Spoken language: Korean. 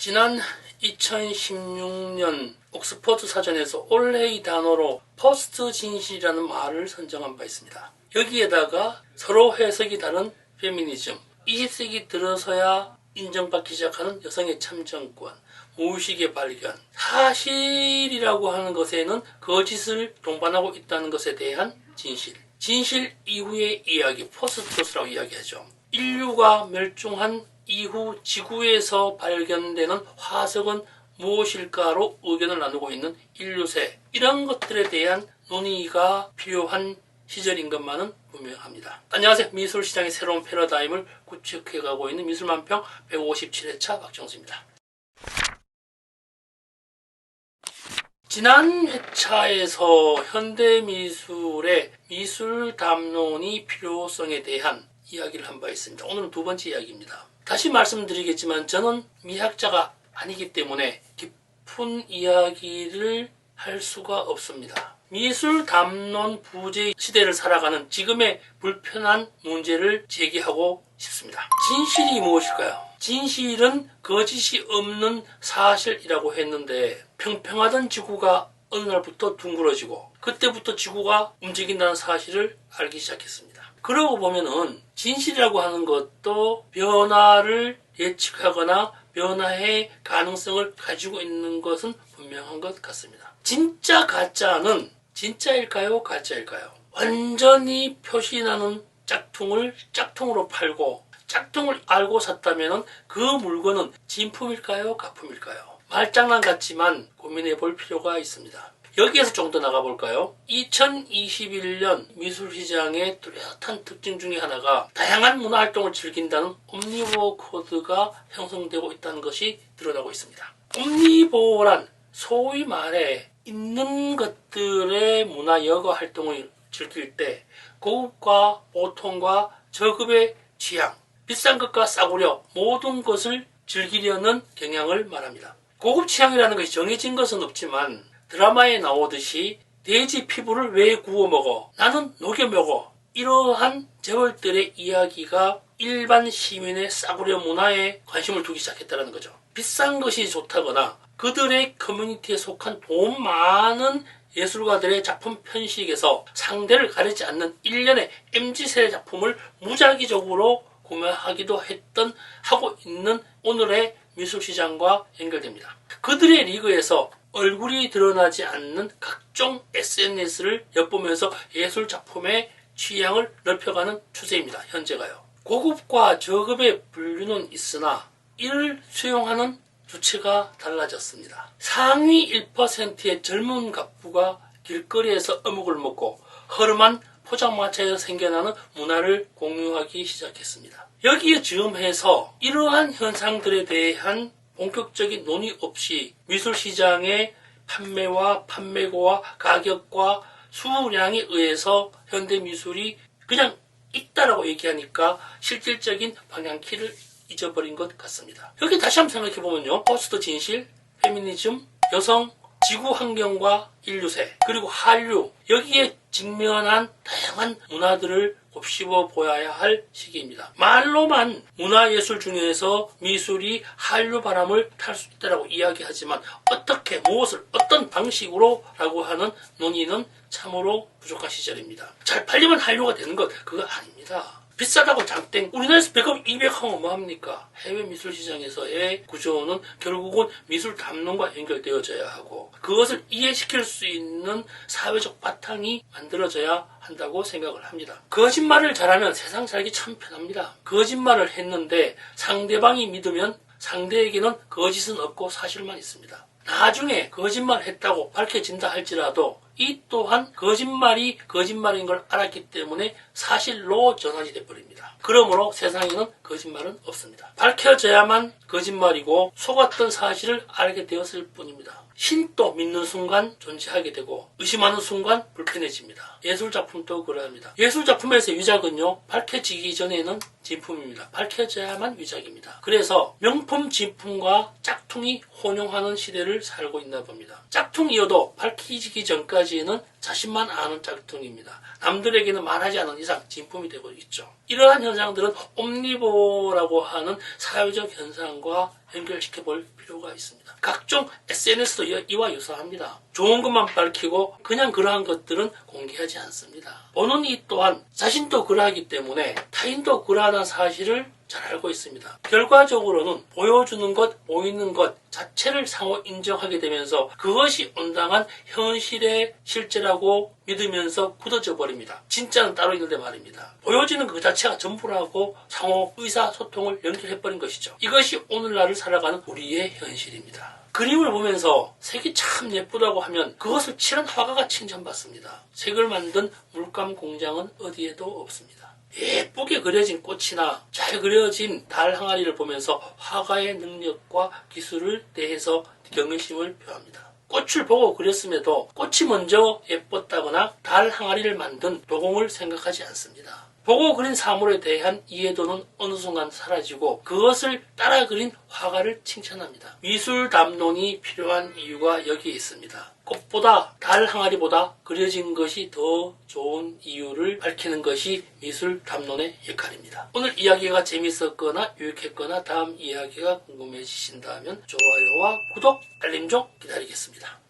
지난 2016년 옥스퍼드 사전에서 올해의 단어로 포스트 진실이라는 말을 선정한 바 있습니다. 여기에다가 서로 해석이 다른 페미니즘, 20세기 들어서야 인정받기 시작하는 여성의 참정권, 무의식의 발견, 사실이라고 하는 것에는 거짓을 동반하고 있다는 것에 대한 진실, 진실 이후의 이야기, 포스트트루스라고 이야기하죠. 인류가 멸종한 이후 지구에서 발견되는 화석은 무엇일까로 의견을 나누고 있는 인류세 이런 것들에 대한 논의가 필요한 시절인 것만은 분명합니다. 안녕하세요. 미술시장의 새로운 패러다임을 구축해가고 있는 미술만평 157회차 박정수입니다. 지난 회차에서 현대미술의 미술 담론이 필요성에 대한 이야기를 한 바 있습니다. 오늘은 두 번째 이야기입니다. 다시 말씀드리겠지만 저는 미학자가 아니기 때문에 깊은 이야기를 할 수가 없습니다. 미술 담론 부재 시대를 살아가는 지금의 불편한 문제를 제기하고 싶습니다. 진실이 무엇일까요? 진실은 거짓이 없는 사실이라고 했는데 평평하던 지구가 어느 날부터 둥그러지고 그때부터 지구가 움직인다는 사실을 알기 시작했습니다. 그러고 보면은 진실이라고 하는 것도 변화를 예측하거나 변화의 가능성을 가지고 있는 것은 분명한 것 같습니다. 진짜 가짜는 진짜일까요? 가짜일까요? 완전히 표시나는 짝퉁을 짝퉁으로 팔고 짝퉁을 알고 샀다면 그 물건은 진품일까요? 가품일까요? 말장난 같지만 고민해 볼 필요가 있습니다. 여기에서 좀 더 나가볼까요? 2021년 미술시장의 뚜렷한 특징 중에 하나가 다양한 문화활동을 즐긴다는 옴니버 코드가 형성되고 있다는 것이 드러나고 있습니다. 옴니버란 소위 말해 있는 것들의 문화 여가 활동을 즐길 때 고급과 보통과 저급의 취향, 비싼 것과 싸구려 모든 것을 즐기려는 경향을 말합니다. 고급 취향이라는 것이 정해진 것은 없지만 드라마에 나오듯이 돼지 피부를 왜 구워 먹어? 나는 녹여 먹어. 이러한 재벌들의 이야기가 일반 시민의 싸구려 문화에 관심을 두기 시작했다는 거죠. 비싼 것이 좋다거나 그들의 커뮤니티에 속한 돈 많은 예술가들의 작품 편식에서 상대를 가리지 않는 일련의 MZ세대 작품을 무작위적으로 구매하기도 했던 하고 있는 오늘의 미술시장과 연결됩니다. 그들의 리그에서 얼굴이 드러나지 않는 각종 SNS를 엿보면서 예술 작품의 취향을 넓혀가는 추세입니다. 현재가요. 고급과 저급의 분류는 있으나 이를 수용하는 주체가 달라졌습니다. 상위 1%의 젊은 갑부가 길거리에서 어묵을 먹고 허름한 포장마차에서 생겨나는 문화를 공유하기 시작했습니다. 여기에 즈음해서 이러한 현상들에 대한 본격적인 논의 없이 미술 시장의 판매와 판매고와 가격과 수량에 의해서 현대 미술이 그냥 있다라고 얘기하니까 실질적인 방향키를 잊어버린 것 같습니다. 여기 다시 한번 생각해 보면요. 포스트 진실, 페미니즘, 여성, 지구 환경과 인류세, 그리고 한류, 여기에 직면한 다양한 문화들을 곱씹어 보아야 할 시기입니다. 말로만 문화예술 중에서 미술이 한류 바람을 탈 수 있다고 이야기하지만 어떻게 무엇을 어떤 방식으로 라고 하는 논의는 참으로 부족한 시절입니다. 잘 팔리면 한류가 되는 것 그거 아닙니다. 비싸다고 장땡 우리나라에서 백업 200하면 뭐합니까? 해외 미술 시장에서의 구조는 결국은 미술 담론과 연결되어져야 하고 그것을 이해시킬 수 있는 사회적 바탕이 만들어져야 한다고 생각을 합니다. 거짓말을 잘하면 세상 살기 참 편합니다. 거짓말을 했는데 상대방이 믿으면 상대에게는 거짓은 없고 사실만 있습니다. 나중에 거짓말 했다고 밝혀진다 할지라도 이 또한 거짓말이 거짓말인 걸 알았기 때문에 사실로 전환이 돼버립니다. 그러므로 세상에는 거짓말은 없습니다. 밝혀져야만 거짓말이고 속았던 사실을 알게 되었을 뿐입니다. 신도 믿는 순간 존재하게 되고 의심하는 순간 불편해집니다. 예술작품도 그러합니다. 예술작품에서 위작은요 밝혀지기 전에는 진품입니다. 밝혀져야만 위작입니다. 그래서 명품 진품과 짝퉁이 혼용하는 시대를 살고 있나 봅니다. 짝퉁이어도 밝혀지기 전까지 사진은 자신만 아는 짝퉁입니다. 남들에게는 말하지 않은 이상 진품이 되고 있죠. 이러한 현상들은 옴니보라고 하는 사회적 현상과 연결시켜 볼 필요가 있습니다. 각종 SNS도 이와 유사합니다. 좋은 것만 밝히고 그냥 그러한 것들은 공개하지 않습니다. 보는 이 또한 자신도 그러하기 때문에 타인도 그러하다는 사실을 잘 알고 있습니다. 결과적으로는 보여주는 것, 보이는 것 자체를 상호 인정하게 되면서 그것이 온당한 현실의 실제라고 믿으면서 굳어져 버립니다. 진짜는 따로 있는데 말입니다. 보여지는 그 자체가 전부라고 상호 의사소통을 연결해버린 것이죠. 이것이 오늘날을 살아가는 우리의 현실입니다. 그림을 보면서 색이 참 예쁘다고 하면 그것을 칠한 화가가 칭찬받습니다. 색을 만든 물감 공장은 어디에도 없습니다. 예쁘게 그려진 꽃이나 잘 그려진 달 항아리를 보면서 화가의 능력과 기술을 대해서 경외심을 표합니다. 꽃을 보고 그렸음에도 꽃이 먼저 예뻤다거나 달 항아리를 만든 도공을 생각하지 않습니다. 보고 그린 사물에 대한 이해도는 어느 순간 사라지고 그것을 따라 그린 화가를 칭찬합니다. 미술 담론이 필요한 이유가 여기에 있습니다. 꽃보다 달 항아리보다 그려진 것이 더 좋은 이유를 밝히는 것이 미술 담론의 역할입니다. 오늘 이야기가 재밌었거나 유익했거나 다음 이야기가 궁금해지신다면 좋아요와 구독, 알림 좀 기다리겠습니다.